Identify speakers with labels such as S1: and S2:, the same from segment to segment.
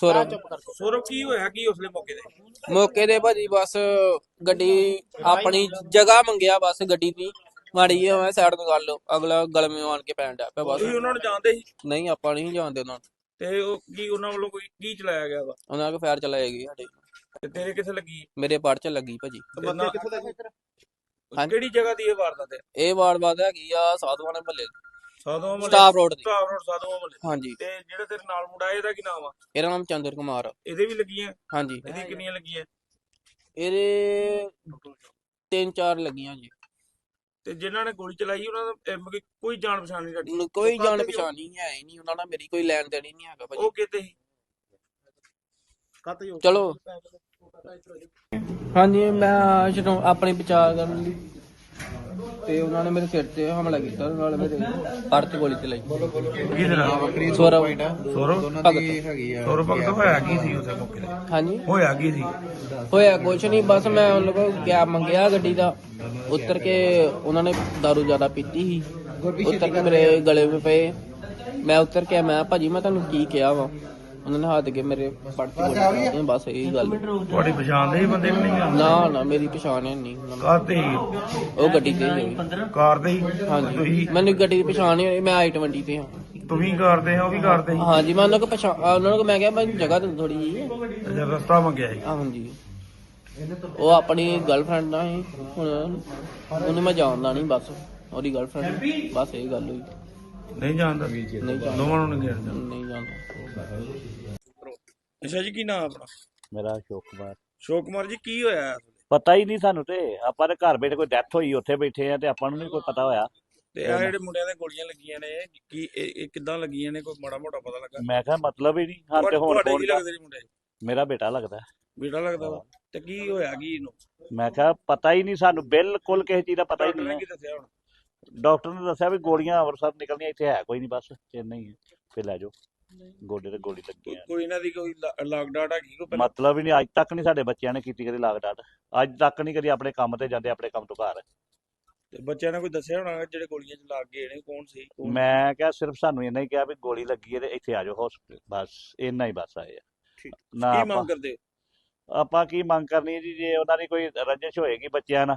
S1: ਸੌਰਵ।
S2: ਸੌਰਵ ਕੀ ਹੋਇਆ? ਕੀ ਉਸਲੇ ਮੌਕੇ ਤੇ?
S1: ਮੌਕੇ ਦੇ ਭਾਜੀ ਬਸ ਗੱਡੀ ਆਪਣੀ ਜਗ੍ਹਾ ਮੰਗਿਆ ਬਸ ਗੱਡੀ ਦੀ। ਮਾੜੀ ਜਿਹੀ ਮੈਂ ਸਾਈਡ ਤੋਂ ਗੱਲ ਅਗਲਾ ਗਲਮੇ ਆਣ ਕੇ ਪੈਣ ਡਿਆ ਪਿਆ ਬਸ।
S2: ਤੁਸੀਂ ਉਹਨਾਂ ਨੂੰ ਜਾਣਦੇ ਸੀ?
S1: ਨਹੀਂ ਆਪਾਂ ਨਹੀਂ ਜਾਣਦੇ ਉਹਨਾਂ ਨੂੰ।
S2: ਤੇ ਉਹ ਕੀ ਉਹਨਾਂ ਵੱਲੋਂ ਕੋਈ ਕੀ ਚਲਾਇਆ ਗਿਆ ਵਾ?
S1: ਉਹਨਾਂ ਕੋ ਫਾਇਰ ਚਲਾਏਗੀ ਸਾਡੇ।
S2: ਤੇ ਤੇਰੇ ਕਿੱਥੇ ਲੱਗੀ?
S1: ਮੇਰੇ ਪੜ ਚ ਲੱਗੀ ਭਾਜੀ।
S2: ਤੇ ਨਾ-
S1: ਹਾਂਜੀ।
S2: ਕਿਹੜੀ ਜਗ੍ਹਾ ਦੀ ਇਹ ਵਾਰਦਾਤ ਹੈ?
S1: ਇਹ ਵਾਰ ਹੈਗੀ ਆ ਸਾਧੂਆਂ ਦੇ ਮੱਲੇ
S2: ਸਾਧੂਆਂ ਮਹੱਲੇ
S1: ਸਟਾਫ ਰੋਡ ਦੀ।
S2: ਸਟਾਫ ਰੋਡ ਸਾਧੂਆਂ ਮਹੱਲੇ
S1: ਹਾਂਜੀ।
S2: ਤੇ ਜਿਹੜਾ ਤੇਰੇ ਨਾਲ ਮੁੰਡਾ ਇਹਦਾ ਕੀ ਨਾਮ ਆ?
S1: ਇਹਦਾ ਨਾਮ ਚੰਦਰ ਕੁਮਾਰ। ਆ।
S2: ਇਹਦੇ ਵੀ ਲੱਗੀਆਂ?
S1: ਹਾਂਜੀ।
S2: ਇਹਦੀ ਕਿੰਨੀਆਂ ਲੱਗੀਆਂ?
S1: ਇਹਦੇ ਤਿੰਨ ਚਾਰ ਲੱਗੀਆਂ ਜੀ।
S2: ਤੇ ਜਿਨ੍ਹਾਂ ਨੇ ਗੋਲੀ ਚਲਾਈ ਉਹਨਾਂ ਦਾ ਇਹ ਮਤਲਬ ਕਿ ਕੋਈ ਜਾਣ ਪਛਾਣ ਨਹੀਂ ਸਾਡੀ
S1: ਮੈਨੂੰ ਕੋਈ ਜਾਣ ਪਛਾਣ ਨਹੀਂ ਹੈ ਹੀ ਨਹੀਂ ਉਹਨਾਂ ਨਾਲ ਮੇਰੀ ਕੋਈ ਲੈਣ ਦੇਣ ਹੀ ਨਹੀਂ ਹੈਗਾ ਭਾਜੀ।
S2: ਉਹ ਕਿਤੇ ਸੀ?
S1: ਚਲੋ। ਹਾਂਜੀ ਮੈਂ ਜਦੋਂ ਆਪਣੇ ਵਿਚਾਰ ਕਰਨ ਲਈ। ਤੇ ਉਹਨਾਂ ਨੇ ਮੇਰੇ ਸਿਰ ਤੇ ਹਮਲਾ ਕੀਤਾ ਨਾਲ ਮੇਰੇ ਪੜ ਤੇ ਗੋਲੀ ਚਲਾਈ।
S2: ਕਿਹਦੇ ਨਾਲ
S1: ਸੌਰਵ।
S2: ਸੌਰਵ?
S1: ਭਗਤ।
S2: ਸੌਰਵ ਭਗਤ ਹੋਇਆ ਕੀ ਸੀ ਉਸੇ ਮੌਕੇ ਤੇ?
S1: ਹਾਂਜੀ।
S2: ਹੋਇਆ ਕੀ ਸੀ?
S1: ਹੋਇਆ ਕੁਛ ਨਹੀਂ ਬਸ ਮੈਂ ਉਹਨਾਂ ਕੋਲ ਕੈਬ ਮੰਗਿਆ ਗੱਡੀ ਦਾ। ਉਤਰ ਕੇ ਉਹਨਾਂ ਨੇ दारू ਜ਼ਿਆਦਾ ਪੀਤੀ ਸੀ। ਉਤਰ ਕੇ ਮੇਰੇ ਗਲੇ 'ਤੇ ਪਏ। ਮੈਂ ਉਤਰ ਕੇ ਮੈਂ ਭਾਜੀ ਮੈਂ ਤੁਹਾਨੂੰ ਕੀ ਕਿਹਾ ਵਾ? ਉਹਨਾਂ ਨੇ ਹੱਥ ਕੇ ਮੇਰੇ ਪੜ ਤੇ ਗੋਲੀ ਚਲਾਈ ਬਸ ਇਹੀ ਗੱਲ।
S2: ਤੁਹਾਡੀ ਪਛਾਣ ਦੇ ਹੀ ਬੰਦੇ ਵੀ ਨਹੀਂ ਆ।
S1: ਨਾ ਨਾ ਮੇਰੀ ਪਛਾਣ ਹੈ ਨਹੀਂ। ਉਹਨਾਂ ਨੂੰ।
S2: ਕਾਰ ਤੇ ਹੀ।
S1: ਉਹ ਗੱਡੀ ਤੇ ਹੀ
S2: ਕਾਰ ਤੇ ਹੀ।
S1: ਹਾਂਜੀ।
S2: ਤੁਸੀਂ?
S1: ਮੈਨੂੰ ਗੱਡੀ ਦੀ ਪਛਾਣ ਨਹੀਂ ਹੋਈ ਮੈਂ i20 ਤੇ ਹਾਂ।
S2: ਤੁਸੀਂ ਕਰਦੇ ਹੋ ਉਹ ਵੀ ਕਰਦੇ ਸੀ
S1: ਹਾਂਜੀ ਮੈਂ ਉਹਨਾਂ ਕੋ ਪਛਾਣ ਉਹਨਾਂ ਨੂੰ ਮੈਂ ਕਿਹਾ ਮੈਨੂੰ ਜਗ੍ਹਾ ਦੇ ਥੋੜੀ ਜੀ
S2: ਜਦ ਰਸਤਾ ਮੰਗਿਆ ਸੀ।
S1: ਹਾਂਜੀ। ਉਹ ਆਪਣੀ ਗਰਲਫ੍ਰੈਂਡ ਨਾਲ ਸੀ ਹੁਣ ਉਹਨੂੰ ਮੈਂ ਜਾਣਦਾ ਨਹੀਂ ਬਸ। ਉਹਦੀ ਗਰਲਫ੍ਰੈਂਡ ਬਸ ਇਹ ਗੱਲ ਹੋਈ।
S2: ਨਹੀਂ ਜਾਣਦਾ। ਦੋਵਾਂ ਨੂੰ ਨਹੀਂ ਜਾਣਦਾ।
S1: ਨਹੀਂ ਜਾਣਦਾ।
S2: ਅੱਛਾ ਜੀ ਕੀ ਨਾਮ ਆਪਣਾ?
S3: ਮੇਰਾ ਅਸ਼ੋਕ ਕੁਮਾਰ।
S2: ਸ਼ੋਕ ਕੁਮਾਰ ਜੀ ਕੀ ਹੋਇਆ?
S3: ਪਤਾ ਹੀ ਨਹੀਂ ਸਾਨੂੰ ਤੇ ਆਪਾਂ ਦੇ ਘਰ ਬੈਠੇ ਕੋਈ ਡੈਥ ਹੋਈ ਉੱਥੇ ਬੈਠੇ ਆ ਤੇ ਆਪਾਂ ਨੂੰ ਨਹੀਂ ਕੋਈ ਪਤਾ ਹੋਇਆ।
S2: ਤੇ ਆ ਜਿਹੜੇ ਮੁੰਡਿਆਂ ਦੇ ਗੋਲੀਆਂ ਲੱਗੀਆਂ ਨੇ ਕੀ ਇਹ ਕਿੱਦਾਂ ਲੱਗੀਆਂ ਨੇ ਕੋਈ ਮਾੜਾ ਮੋਟਾ ਪਤਾ ਲੱਗਾ?
S3: ਮੈਂ ਕਿਹਾ ਮਤਲਬ ਹੀ ਨਹੀਂ ਹਾਂ ਤੇ ਹੁਣ
S2: ਤੁਹਾਡੇ
S3: ਫੋਨ
S2: ਕੀ ਲੱਗਦੇ ਨੇ ਮੁੰਡੇ?
S3: ਮੇਰਾ ਬੇਟਾ ਲੱਗਦਾ।
S2: ਬੇਟਾ ਲੱਗਦਾ ਵਾ? ਤੇ ਕੀ ਹੋਇਆ ਕੀ ਇਹਨੂੰ?
S3: ਮੈਂ ਕਿਹਾ ਪਤਾ ਹੀ ਨਹੀਂ ਸਾਨੂੰ ਬਿਲਕੁਲ ਕਿਸੇ ਚੀਜ਼ ਦਾ ਪਤਾ ਹੀ ਨਹੀਂ
S2: ਕੀ ਦੱਸਿਆ ਹੁਣ?
S3: ਡਾਕਟਰ ਨੇ ਦੱਸਿਆ ਵੀ ਗੋਲੀਆਂ ਅੰਮ੍ਰਿਤਸਰ ਨਿਕਲਣੀਆਂ ਇੱਥੇ ਹੈ ਕੋਈ ਨਹੀਂ ਬਸ ਇੰਨਾ ਹੀ ਹੈ। ਫੇ ਲੈ ਜਾਓ। ਗੋਡੇ ਤੇ ਗੋਲੀ ਲੱਗੀ ਆ।
S2: ਕੋਈ ਇਹਨਾਂ ਦੀ ਕੋਈ ਲਾਗ ਡਾਟ ਹੈਗੀ ਕੋਈ ਪਹਿਲਾਂ?
S3: ਮਤਲਬ ਹੀ ਨਹੀਂ ਅੱਜ ਤੱਕ ਨਹੀਂ ਸਾਡੇ ਬੱਚਿਆਂ ਨੇ ਕੀਤੀ ਕਦੀ ਲਾਗ ਡਾਟ। ਅੱਜ ਤੱਕ ਨਹੀਂ ਕਦੀ ਆਪਣੇ ਕੰਮ ਤੇ ਜਾਂਦੇ ਆਪਣੇ ਕੰਮ ਤੋਂ ਘਰ
S2: ਤੇ ਬੱਚਿਆਂ ਨੇ ਕੋਈ ਦੱਸਿਆ ਹੋਣਾ ਜਿਹੜੇ ਗੋਲੀਆਂ ਚ ਲੱਗ ਗਏ ਨੇ ਕੌਣ ਸੀ? ਕੌਣ
S3: ਮੈਂ ਕਿਹਾ ਸਿਰਫ ਸਾਨੂੰ ਇੰਨਾ ਹੀ ਕਿਹਾ ਵੀ ਗੋਲੀ ਲੱਗੀ ਹੈ ਤੇ ਇੱਥੇ ਆ ਜਾਓ ਹਸਪੀਟਲ ਬਸ ਇੰਨਾ ਹੀ ਬਸ ਆਏ ਆ।
S2: ਠੀਕ।
S3: ਨਾ
S2: ਕੀ
S3: ਆਪਾਂ
S2: ਮੰਗ ਕਰਦੇ ਹੋ?
S3: ਆਪਾਂ ਕੀ ਮੰਗ ਕਰਨੀ ਹੈ ਜੀ ਜੇ ਉਹਨਾਂ ਦੀ ਕੋਈ ਰੰਜਿਸ਼ ਹੋਏਗੀ ਬੱਚਿਆਂ ਨਾਲ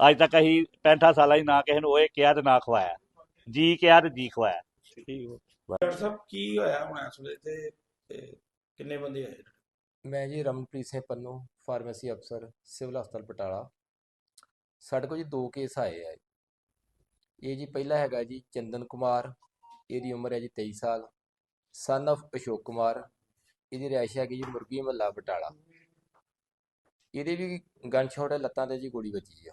S3: ਅੱਜ ਤੱਕ ਅਸੀਂ 65 ਸਾਲਾਂ ਹੀ ਨਾ ਕਿਸੇ ਨੂੰ ਓਏ ਕਿਹਾ ਤੇ ਨਾ ਖਵਾਇਆ। ਜੀ ਕਿਹਾ ਤੇ ਜੀ ਖਵਾਇਆ।
S2: ਠੀਕ ਹੋ। ਡਾਕਟਰ ਸਾਹਿਬ ਕੀ ਹੋਇਆ ਹੁਣ ਇਸ ਵੇਲੇ ਤੇ ਤੇ ਕਿੰਨੇ ਬੰਦੇ ਆਏ?
S4: ਮੈਂ ਜੀ ਰਮਨਪ੍ਰੀਤ ਸਿੰਘ ਪੰਨੂ ਫਾਰਮੇਸੀ ਅਫਸਰ ਸਿਵਲ ਹਸਪਤਾਲ ਬਟਾਲਾ। ਸਾਡੇ ਕੋਲ ਜੀ ਦੋ ਕੇਸ ਆਏ ਆ। ਇਹ ਜੀ ਪਹਿਲਾ ਹੈਗਾ ਜੀ ਚੰਦਨ ਕੁਮਾਰ ਇਹਦੀ ਉਮਰ ਹੈ ਜੀ 23 ਸਾਲ। ਸਨ of ਅਸ਼ੋਕ ਕੁਮਾਰ ਇਹਦੀ ਰਿਹਾਇਸ਼ ਹੈਗੀ ਜੀ ਮੁਰਗੀ ਮਹੱਲਾ ਬਟਾਲਾ। ਇਹਦੇ ਵੀ ਗਨ ਸ਼ਾਟ ਹੈ ਲੱਤਾਂ ਤੇ ਜੀ ਗੋਲੀ ਵੱਜੀ ਆ।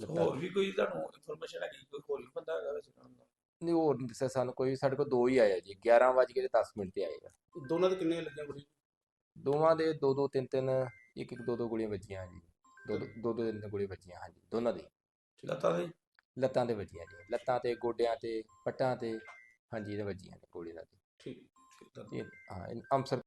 S2: ਹੋਰ ਵੀ ਕੋਈ ਤੁਹਾਨੂੰ ਇਨਫੋਰਮੇਸ਼ਨ ਹੈਗੀ? ਕੋਈ ਹੋਰ ਵੀ ਬੰਦਾ ਹੈਗਾ ਵੈਸੇ ਨਾਲ ਦਾ?
S4: ਨਹੀਂ ਹੋਰ ਨਹੀਂ ਦੱਸਿਆ ਸਾਨੂੰ ਕੋਈ। ਸਾਡੇ ਕੋਲ ਦੋ ਹੀ ਆਇਆ ਜੀ। 11 ਵਜੇ ਕੇ 10 ਮਿੰਟ ਤੇ ਆਏਗਾ
S5: ਦੋਨਾਂ ਦੇ ਕਿੰਨੇ ਲੱਗੀਆਂ ਗੋਲੀ
S4: ਦੋਵਾਂ ਦੇ ਦੋ ਦੋ ਤਿੰਨ ਤਿੰਨ ਇੱਕ ਇੱਕ ਦੋ ਦੋ ਗੋਲੀਆਂ ਵੱਜੀਆਂ ਜੀ। ਦੋ ਦੋ ਦੋ ਦੋ ਤਿੰਨ ਤਿੰਨ ਗੋਲੀਆਂ ਵੱਜੀਆਂ ਹਾਂਜੀ। ਦੋਨਾਂ ਦੀ।
S2: ਲੱਤਾਂ ਦੇ?
S4: ਲੱਤਾਂ ਤੇ ਵੱਜੀਆਂ ਜੀ। ਲੱਤਾਂ ਤੇ ਗੋਡਿਆਂ ਤੇ ਪੱਟਾਂ ਤੇ ਹਾਂਜੀ ਇਹਦੇ ਵੱਜੀਆਂ ਨੇ ਗੋਲੀ ਨਾਲ
S2: ਠੀਕ। ਠੀਕ ਤਾਂ
S4: ਇਹ ਹਾਂ ਅੰਮ੍ਰਿਤਸਰ